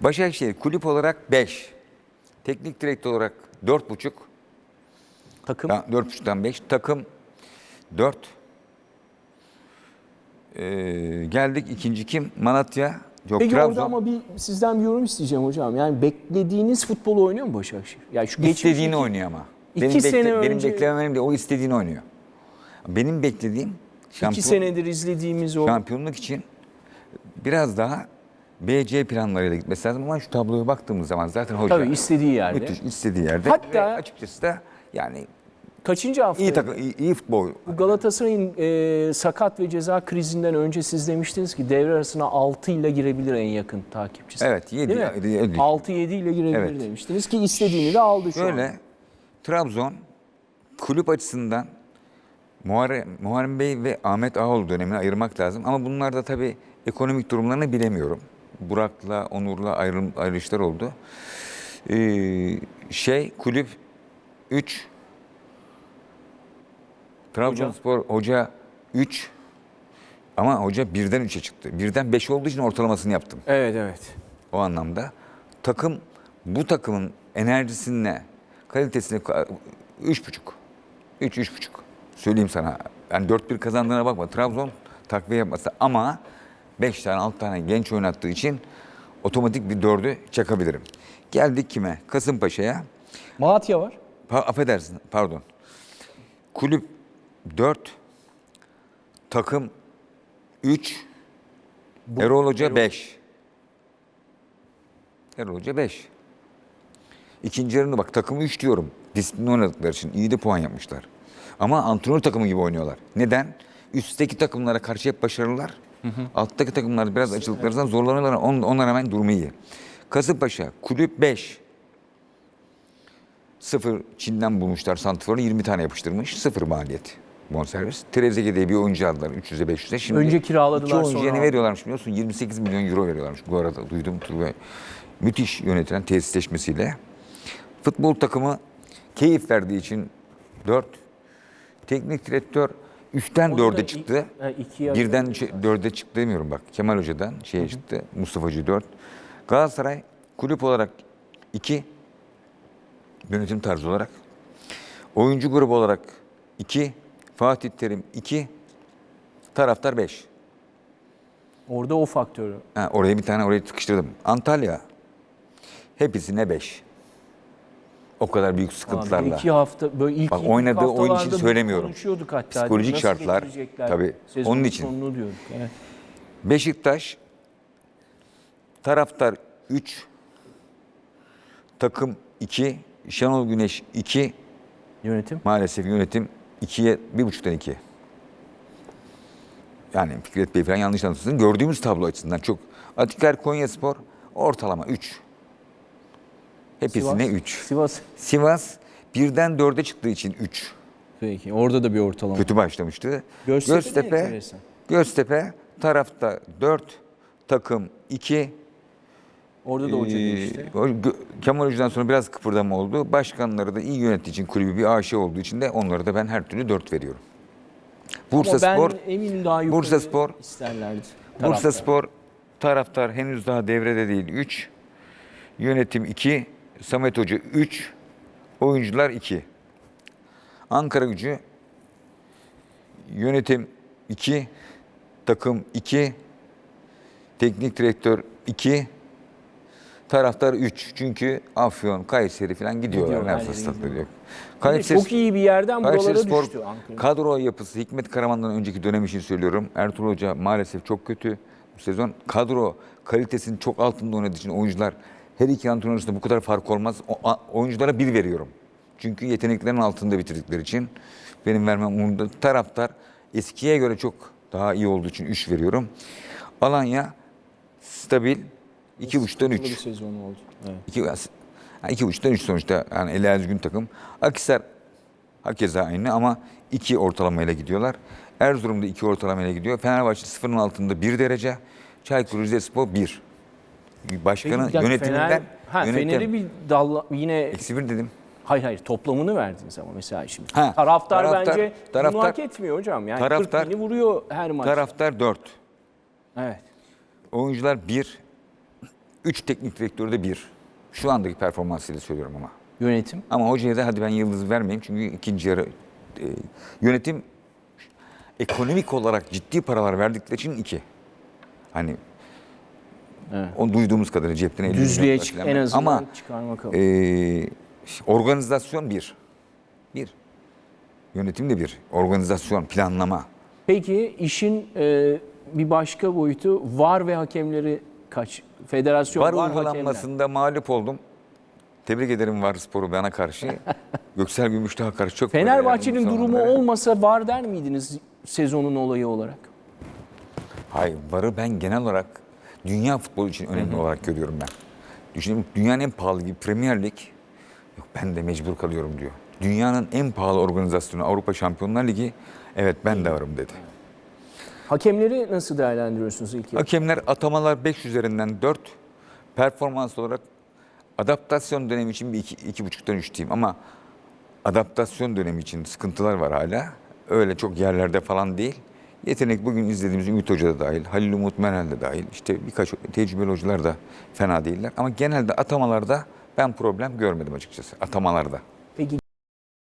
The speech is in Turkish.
Başakşehir kulüp olarak 5. Teknik direktör olarak 4,5. Takım Ya, 4,5'tan 5. Takım 4. Ee, geldik ikinci kim? Malatya. Yok Peki Trabzon. orada ama bir sizden bir yorum isteyeceğim hocam. Yani beklediğiniz futbolu oynuyor mu Başakşehir? Yani şu İstediğini oynuyor ama. İki benim sene benim önce- beklemem de o istediğini oynuyor. Benim beklediğim İki şampiyon, senedir izlediğimiz o şampiyonluk için biraz daha BC planlarıyla gitmesi lazım ama şu tabloya baktığımız zaman zaten hoca tabii istediği yerde. müthiş istediği yerde. Hatta- Ve açıkçası da yani Kaçıncı hafta? iyi takım iyi, iyi futbol. Bu Galatasaray'ın e, sakat ve ceza krizinden önce siz demiştiniz ki devre arasına 6 ile girebilir en yakın takipçisi. Evet, yedi- yedi- yedi. 6-7 ile girebilir Evet. demiştiniz ki istediğini de aldı şu an. Şöyle Trabzon kulüp açısından Muharrem, Muharrem Bey ve Ahmet Ağoğlu dönemini ayırmak lazım. Ama bunlar da tabii ekonomik durumlarını bilemiyorum. Burak'la, Onur'la ayrım, ayrılışlar oldu. Ee, şey kulüp 3 Trabzonspor hoca 3 ama hoca birden 3'e çıktı. Birden 5 olduğu için ortalamasını yaptım. Evet evet. O anlamda takım bu takımın enerjisine, kalitesine ka- üç buçuk. Üç, üç buçuk. Söyleyeyim sana. Yani 4-1 kazandığına bakma. Trabzon takviye yapması ama 5 tane 6 tane genç oynattığı için otomatik bir dördü çakabilirim. Geldik kime? Kasımpaşa'ya. Malatya var. Pa- affedersin pardon. Kulüp 4, takım 3, Erol Hoca 5. Erol Hoca 5. İkinci yarını bak takımı 3 diyorum. Disiplinli oynadıkları için iyi de puan yapmışlar. Ama antrenör takımı gibi oynuyorlar. Neden? Üstteki takımlara karşı hep başarılılar. Alttaki takımlar biraz açıldıkları zaman zorlanıyorlar. On, ona rağmen durumu iyi. Kasımpaşa kulüp 5. Sıfır Çin'den bulmuşlar santiforu 20 tane yapıştırmış. Sıfır maliyet bonservis. Trezeguet diye bir oyuncu aldılar 300'e 500'e. Şimdi Önce kiraladılar, iki oyuncuya sonra ne veriyorlarmış biliyorsun? 28 milyon euro veriyorlarmış. Bu arada duydum Turgay. Müthiş yönetilen tesisleşmesiyle. Futbol takımı keyif verdiği için 4. Teknik direktör 3'ten Onu da 4'e ilk- çıktı. ha, ikiye Birden ayırdı. 4'e çıktı demiyorum bak. Kemal Hoca'dan şeye çıktı. Mustafa Hoca 4. Galatasaray kulüp olarak 2. Yönetim tarzı olarak. Oyuncu grubu olarak 2. Fatih Terim 2. Taraftar 5. Orada o faktörü. Ha, oraya bir tane oraya sıkıştırdım. Antalya hepsine 5. O kadar büyük Abi sıkıntılarla. iki hafta böyle ilk Bak, ilk oynadığı oyun için söylemiyorum. Konuşuyorduk hatta. Psikolojik Nasıl şartlar, tabii. Onun için. diyorduk. Evet. Beşiktaş taraftar 3 takım 2 Şenol Güneş 2 Yönetim. maalesef yönetim 2'ye 1.5'tan 2. Yani Fikret Bey falan yanlış anlatıyorsun. Gördüğümüz tablo açısından çok. Atiker Konyaspor ortalama 3. Hepsine Sivas. 3. Sivas. Sivas birden 4'e çıktığı için 3. Peki orada da bir ortalama. Kötü başlamıştı. Göztepe Göztepe. Göztepe tarafta 4, takım 2. Orada da hoca değişti. Kemal Hoca'dan sonra biraz kıpırdama oldu. Başkanları da iyi yönettiği için kulübü bir aşı olduğu için de onlara da ben her türlü 4 veriyorum. Bursa Ama ben Spor, eminim daha Bursa Spor, isterlerdi. Bursa taraftar. Spor taraftar henüz daha devrede değil 3. Yönetim 2, Samet Hoca 3, oyuncular 2. Ankara Gücü yönetim 2, takım 2, teknik direktör 2, taraftar 3. Çünkü Afyon, Kayseri falan gidiyorlar. Gidiyor, Nerede statları yok. De çok iyi bir yerden Kayseri buralara Spor düştü Ankara. kadro yapısı Hikmet Karaman'dan önceki dönem için söylüyorum. Ertuğrul Hoca maalesef çok kötü. Bu sezon kadro kalitesinin çok altında oynadığı için oyuncular her iki antrenör arasında bu kadar fark olmaz. O, oyunculara bir veriyorum. Çünkü yeteneklerin altında bitirdikleri için benim vermem umurumda. Taraftar eskiye göre çok daha iyi olduğu için 3 veriyorum. Alanya stabil 2.5'tan Sıkıntılı 3. bir sezon oldu. Evet. İki, iki buçuktan üç sonuçta yani eli düzgün takım. Akisar hakeza aynı ama iki ortalamayla gidiyorlar. Erzurum'da iki ortalamayla gidiyor. Fenerbahçe sıfırın altında bir derece. Çaykur Rizespor bir. Başkanın Peki, yönetiminden Fener, ha, yönetim. Fener'i bir dalla, yine Eksi bir dedim. hayır hayır toplamını verdiniz ama mesela şimdi. Ha, taraftar, taraftar- bence bunu taraftar- hak etmiyor hocam. Yani taraftar- 40 bini vuruyor her maç. Taraftar dört. Evet. Oyuncular bir. Üç teknik direktörü de bir. Şu andaki performansıyla söylüyorum ama. Yönetim. Ama hocaya da hadi ben yıldız vermeyeyim çünkü ikinci yarı e, yönetim ekonomik olarak ciddi paralar verdikleri için iki. Hani Evet. o duyduğumuz kadarıyla cepten 50 Düzlüğe milyon çık, en azından Ama çıkarmak e, organizasyon bir. Bir. Yönetim de bir. Organizasyon, planlama. Peki işin e, bir başka boyutu var ve hakemleri kaç? Federasyon Var, var, hakemler. uygulanmasında mağlup oldum. Tebrik ederim var sporu bana karşı. Göksel Gümüşdağ'a karşı çok Fenerbahçe'nin yani durumu olmasa var der miydiniz sezonun olayı olarak? Hayır, varı ben genel olarak dünya futbolu için önemli olarak görüyorum ben. Düşünün dünyanın en pahalı gibi Premier Lig, yok ben de mecbur kalıyorum diyor. Dünyanın en pahalı organizasyonu Avrupa Şampiyonlar Ligi, evet ben de varım dedi. Hakemleri nasıl değerlendiriyorsunuz ilk yarı? Hakemler atamalar 5 üzerinden 4, performans olarak adaptasyon dönemi için bir iki, iki buçuktan üç diyeyim ama adaptasyon dönemi için sıkıntılar var hala. Öyle çok yerlerde falan değil. Yetenek bugün izlediğimiz Ümit Hoca da dahil, Halil Umut Menel de dahil. İşte birkaç tecrübeli hocalar da fena değiller. Ama genelde atamalarda ben problem görmedim açıkçası. Atamalarda.